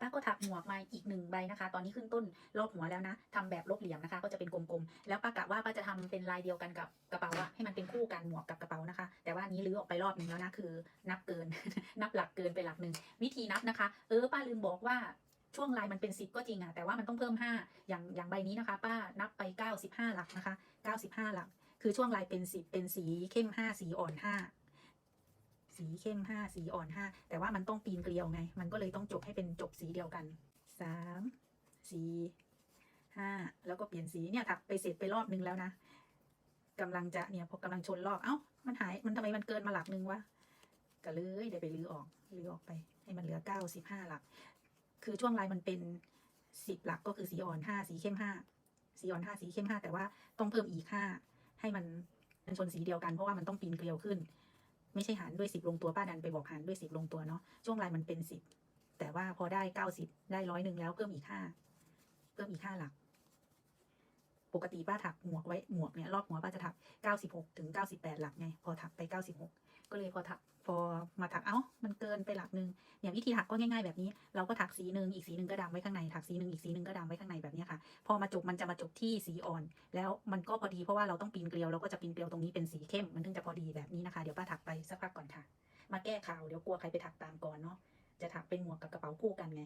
ป้าก็ถักหมวกมาอีกหนึ่งใบนะคะ ตอนนี้ขึ้นต้นรอบหัวแล้วนะทำแบบลบเหลี่ยมนะคะ ก็จะเป็นกลมๆ แล้วป้ากะว่าป้าจะทำเป็นลายเดียวกันกับกระเป๋าอะให้มันเป็นคู่กันหมวกกับกระเป๋านะคะ แต่ว่านี้ลื้อออกไปรอบหนึงแล้วนะคือ นับเกิน นับหลักเกินไปหลักหนึ่งวิธีนับนะคะ เออป้าลืมบอกว่าช่วงลายมันเป็นสิบก็จริงอะแต่ว่ามันต้องเพิ่มห้าอย่างอย่างใบนี้นะคะ ป้านับไปเก้าสิบห้าหลักนะคะเก้าสิบห้าหลัก คือช่วงลายเป็นสิบเป็นสีเข้มห้าสีอ่อนห้า สีเข้มห้าสีอ่อนห้าแต่ว่ามันต้องปีนเกลียวไง มันก็เลยต้องจบให้เป็นจบสีเดียวกันสามสี่ห้าแล้วก็เปลี่ยนสีเนี่ยถักไปเสร็จไปรอบนึงแล้วนะกำลังจะเนี่ยพอกำลังชนรอบเอ้ามันหายมันทำไมมันเกินมาหลักนึงวะก็เลยเดี๋ยวไปรื้อออกรื้อออกไป ให้มันเหลือเก้าสิบห้าหลัก คือช่วงลายมันเป็นสิบหลักก็คือสีอ่อนห้าสีเข้มห้าสีอ่อนห้าสีเข้มห้าแต่ว่าต้องเพิ่มอีกห้าให้มันเป็นชนสีเดียวกันเพราะว่ามันต้องปีนเกลียวขึ้น ไม่ใช่หารด้วยสิบลงตัวป้าดันไปบอกหารด้วยสิบลงตัวเนาะช่วงลายมันเป็นสิบแต่ว่าพอได้เก้าสิบได้ร้อยหนึ่งแล้วเพิ่มอีกห้าเพิ่มอีกห้าหลัก ปกติป้าถักหมวกไว้หมวกเนี่ยรอบหัวป้าจะถักเก้าสิบหกถึงเก้าสิบแปดหลักไง พอถักไปเก้าสิบหกก็เลยพอถักพอมาถักเอ้ามันเกินไปหลักหนึ่งเนี่ยวิธีถักก็ง่ายๆแบบนี้ เราก็ถักสีหนึ่งอีกสีหนึ่งก็ดำไว้ข้างในถักสีหนึ่งอีกสีหนึ่งก็ดำไว้ข้างในแบบนี้ค่ะ พอมาจบมันจะมาจบที่สีอ่อน แล้วมันก็พอดีเพราะว่าเราต้องปีนเกลียวเราก็จะปีนเกลียวตรงนี้เป็นสีเข้มมันถึงจะพอดีแบบนี้นะคะเดี๋ยวป้าถักไปสักพักก่อนค่ะ มาแก้ข่าวเดี๋ยวกลัวใครไปถักตามก่อนเนาะจะถักเป็นหมวกกับกระเป๋าคู่กันไง